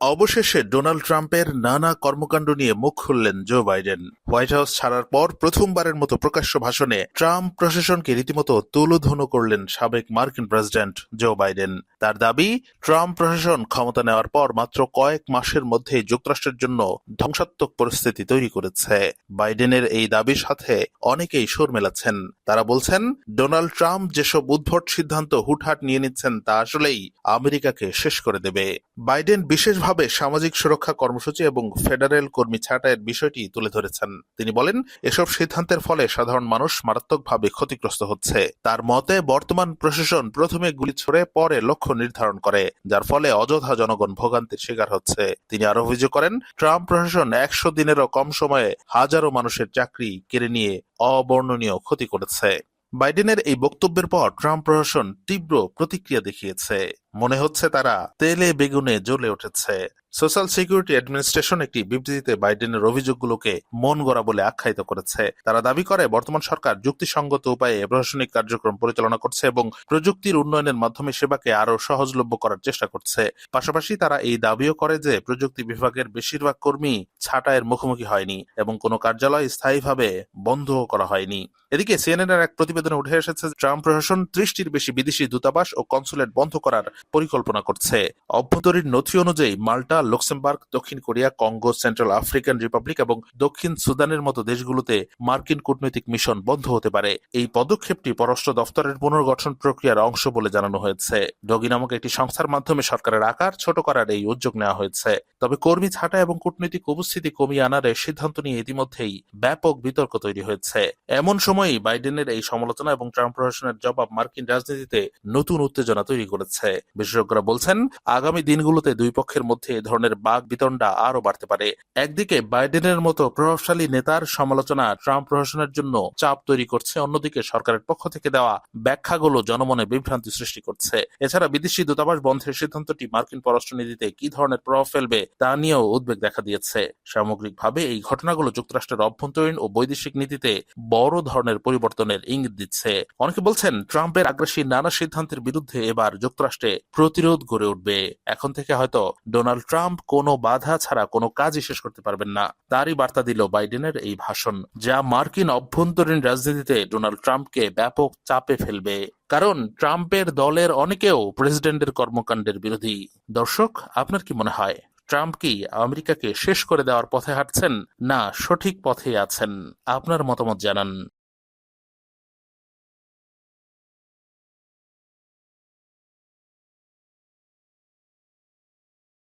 অবশেষে ডোনাল্ড ট্রাম্পের নানা কর্মকাণ্ড নিয়ে মুখ খুললেন জো বাইডেন। হোয়াইট হাউস ছাড়ার পর প্রথমবারের মতো প্রকাশ্য ভাষণে ট্রাম্প প্রশাসনকে রীতিমতো তুলোধনু করলেন সাবেক মার্কিন প্রেসিডেন্ট জো বাইডেন। তার দাবি, ট্রাম্প প্রশাসন ক্ষমতা নেওয়ার পর মাত্র কয়েক মাসের মধ্যেই যুক্তরাষ্ট্রের জন্য ধ্বংসাত্মক পরিস্থিতি তৈরি করেছে। বাইডেনের এই দাবির সাথে অনেকেই সুর মেলাচ্ছেন। তারা বলছেন, ডোনাল্ড ট্রাম্প যেসব উদ্ভট সিদ্ধান্ত হুটহাট নিয়ে নিচ্ছেন তা আসলেই আমেরিকাকে শেষ করে দেবে। বাইডেন বিশেষভাবে সামাজিক সুরক্ষা কর্মসূচি এবং ফেডারেল কর্মী ছাঁটাইয়ের বিষয়টি তুলে ধরেছেন। তিনি বলেন, এসব সিদ্ধান্তের ফলে সাধারণ মানুষ মারাত্মকভাবে ক্ষতিগ্রস্ত হচ্ছে। তার মতে, বর্তমান প্রশাসন প্রথমে গুলি ছড়ে পরে লক্ষ্য নির্ধারণ করে, যার ফলে অযথা জনগণ ভোগান্তির শিকার হচ্ছে। তিনি আরও অভিযোগ করেন, ট্রাম্প প্রশাসন একশো দিনেরও কম সময়ে হাজারো মানুষের চাকরি কেড়ে নিয়ে অবর্ণনীয় ক্ষতি করেছে। বাইডেনের এই বক্তব্যের পর ট্রাম্প প্রশাসন তীব্র প্রতিক্রিয়া দেখিয়েছে। মনে হচ্ছে তারা তেলে বেগুনে জ্বলে উঠেছে। সোশ্যাল সিকিউরিটি অ্যাডমিনিস্ট্রেশন একটি বিবৃতিতে বাইডেনের অভিযোগগুলোকে মন গড়া বলে আখ্যায়িত করেছে। তারা দাবি করে, বর্তমান সরকার যুক্তিসঙ্গত উপায়ে প্রশাসনিক কার্যক্রম পরিচালনা করছে এবং প্রযুক্তির উন্নয়নের মাধ্যমে সেবাকে আরও সহজলভ্য করার চেষ্টা করছে। পাশাপাশি তারা এই দাবিও করে যে, প্রযুক্তি বিভাগের বেশিরভাগ কর্মী ছাঁটাইয়ের মুখোমুখি হয়নি এবং কোনো কার্যালয় স্থায়ীভাবে বন্ধও করা হয়নি। এদিকে সিএনএন এর এক প্রতিবেদনে উঠে এসেছে, ট্রাম্প প্রশাসন ত্রিশটির বেশি বিদেশি দূতাবাস ও কনসুলেট বন্ধ করার পরিকল্পনা করছে। অভ্যন্তরীণ নথি অনুযায়ী মাল্টা, লুক্সেমবার্গ, দক্ষিণ Korea, Congo, Central African Republic এবং দক্ষিণ সুদানের মতো দেশগুলোতে মার্কিন কূটনৈতিক মিশন বন্ধ হতে পারে। এই পদক্ষেপটি পররাষ্ট্র দফতরের পুনর্গঠন প্রক্রিয়ার অংশ বলে জানানো হয়েছে। ডগি নামক একটি সংস্থার মাধ্যমে সরকারের আকার ছোট করার এই উদ্যোগ নেওয়া হয়েছে। তবে কর্মী ছাঁটা এবং কূটনৈতিক উপস্থিতি কমিয়ে আনার সিদ্ধান্ত নিয়ে ইতিমধ্যেই ব্যাপক বিতর্ক তৈরি হয়েছে। এমন সময়ই বাইডেনের এই সমালোচনা এবং ট্রাম্প প্রশাসনের জবাব মার্কিন রাজনীতিতে নতুন উত্তেজনা তৈরি করেছে। বিশেষজ্ঞরা বলছেন, আগামী দিনগুলোতে দুই পক্ষের মধ্যে এ ধরনের বাঘ বিতণ্ডা আরও বাড়তে পারে। একদিকে বাইডেনের মতো প্রভাবশালী নেতার সমালোচনা ট্রাম্প প্রশাসনের জন্য চাপ তৈরি করছে, অন্যদিকে সরকারের পক্ষ থেকে দেওয়া ব্যাখ্যাগুলো জনমনে বিভ্রান্তি সৃষ্টি করছে। এছাড়া বিদেশি দূতাবাস বন্ধের সিদ্ধান্তটি মার্কিন পররাষ্ট্রনীতিতে কি ধরনের প্রভাব ফেলবে তা নিয়েও উদ্বেগ দেখা দিয়েছে। সামগ্রিকভাবে এই ঘটনাগুলো যুক্তরাষ্ট্রের অভ্যন্তরীণ ও বৈদেশিক নীতিতে বড় ধরনের পরিবর্তনের ইঙ্গিত দিচ্ছে। অনেকে বলছেন, ট্রাম্পের আগ্রাসী নানা সিদ্ধান্তের বিরুদ্ধে এবার যুক্তরাষ্ট্রে প্রতিরোধ গড়ে উঠবে। এখন থেকে হয়তো ডোনাল্ড ট্রাম্প কোনো বাধা ছাড়া কোনো কাজই শেষ করতে পারবেন না। তারই বার্তা দিল বাইডেনের এই ভাষণ, যা মার্কিন অভ্যন্তরীণ রাজনীতিতে ডোনাল্ড ট্রাম্পকে ব্যাপক চাপে ফেলবে। কারণ ট্রাম্পের দলের অনেকেও প্রেসিডেন্টের কর্মকাণ্ডের বিরোধী। দর্শক, আপনার কি মনে হয়, ট্রাম্প কি আমেরিকাকে শেষ করে দেওয়ার পথে হাঁটছেন না সঠিক পথে আছেন? আপনার মতামত জানান।